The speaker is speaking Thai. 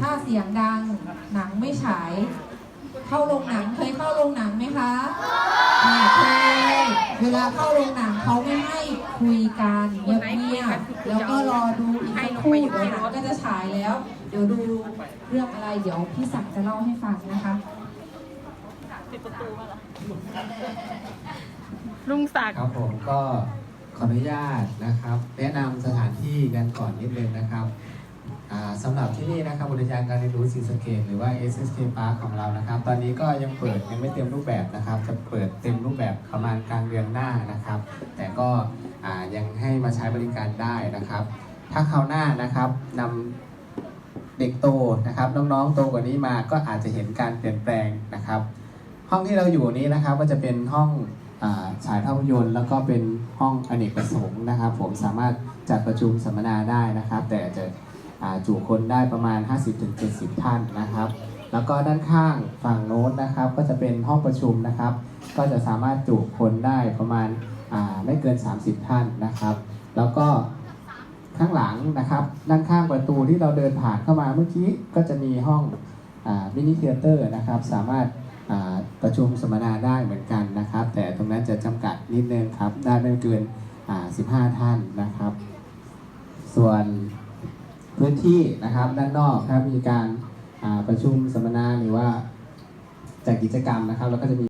ถ้าเสียงดังหนังไม่ฉาย เข้าโรงหนังเคยเข้าโรงหนังไหมคะอ่าเคยเวลาเข้าโรงหนังเขาไม่ให้คุยกันเงียบๆแล้วก็รอดูอีกสักครู่เดี๋ยวหนังก็จะฉายแล้ว เดี๋ยวดูเรื่องอะไรเดี๋ยวพี่ศักดิ์จะเล่าให้ฟังนะคะลุงศักดิ์ครับผมก็ขออนุญาตนะครับ แนะนำสถานที่กันก่อนนิดนึงนะครับอ่า สำหรับที่นี่นะครับอุทยานการเรียนรู้ศรีสะเกดหรือว่า SSK Park ของเรานะครับ ตอนนี้ก็ยังเปิดยังไม่เต็มรูปแบบนะครับ จะเปิดเต็มรูปแบบประมาณกลางเดือนหน้านะครับ แต่ก็ยังให้มาใช้บริการได้นะครับ ถ้าคราวหน้านะครับนำเด็กโตนะครับน้องๆโตกว่านี้มาก็อาจจะเห็นการเปลี่ยนแปลงนะครับ ห้องที่เราอยู่นี้นะครับก็จะเป็นห้องอาฉายภาพยนตร์แล้วก็เป็นห้องอเนกประสงค์นะครับ ผมสามารถจัดประชุมสัมมนาได้นะครับ แต่จะ จุคนได้ประมาณ 50-70 ท่านนะครับ แล้วก็ด้านข้างฝั่งโน้นนะครับ ก็จะเป็นห้องประชุมนะครับ ก็จะสามารถจุคนได้ประมาณาไม่เกิน 30 ท่านนะครับ แล้วก็ข้างหลังนะครับ ด้านข้างประตูที่เราเดินผ่านเข้ามาเมื่อกี้ก็จะมีห้องมินิเทเตอร์นะครับ สามารถาประชุมสัมมนาได้เหมือนกันนะครับ แต่ตรงนั้นจะจำกัดนิดนึงครับ ได้ไม่เกิน 15 ท่านนะครับ ส่วน ที่นะครับด้านนอกครับมีการประชุมสัมมนาหรือว่าจัดกิจกรรมนะครับแล้วก็จะมี